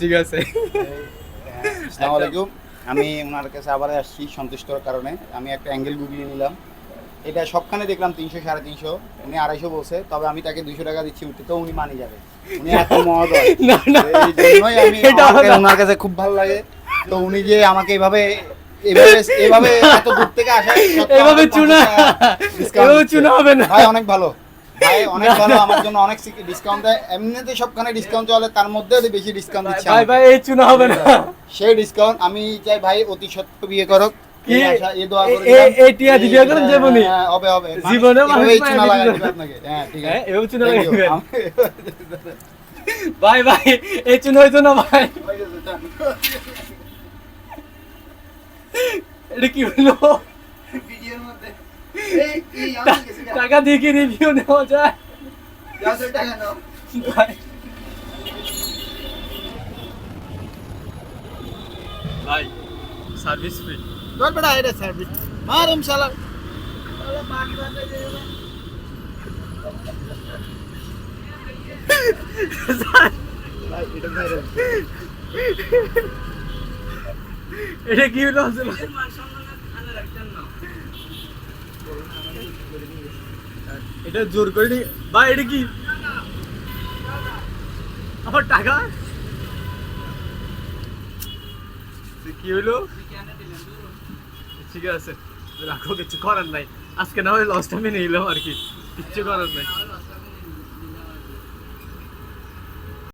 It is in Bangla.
ঠিক আছে। আসসালামু আলাইকুম আমি ওনার কাছে আবার আসছি সন্তুষ্টর কারণে। আমি একটা অ্যাঙ্গেল গুগলিয়ে নিলাম। এটা সবখানে দেখলাম তিনশো সাড়ে তিনশো। উনি আড়াইশো বলছে তবে আমি তাকে দুইশো টাকা দিচ্ছি উঠতে তো উনি মানি যাবে। উনি এত মহোদয় এই জন্যই আমি। ওনার কাছে খুব ভালো লাগে। তো উনি যে আমাকে এভাবে এভাবে এভাবে এত দূর থেকে আসা এভাবে চুনা 50 টাকা discount এভাবে চুনা হবে না। ভাই অনেক ভালো। ভাই অনেক ভালো আমার জন্য অনেক ডিসকাউন্ট দেয়। এমনিতে সবখানে ডিসকাউন্ট চলে তার মধ্যে বেশি ডিসকাউন্ট দিচ্ছে এই চুনা হবে না। সেই ডিসকাউন্ট আমি চাই অতি সত্য বিয়ে ভাই এই চুনা হইতো না ভাই। এটা কি হলো ভিডিওর মধ্যে এই এই আমি গেছি গা। টাকা দিয়ে কি রিভিউ নেওয়া যায় টাকা নাও। ভাই সার্ভিস ফ্রি ধর বেটা, এটা service। মার এম শালা। এটা কি হলো? এটা জোর করে ভাই এটা কি? আমার টাকা? কি হলো ঠিক আছে, রাখো, কিছু করার নাই। আজকে না হয় লসটা মেনে নিলাম আর কি। কিচ্ছু করার নাই।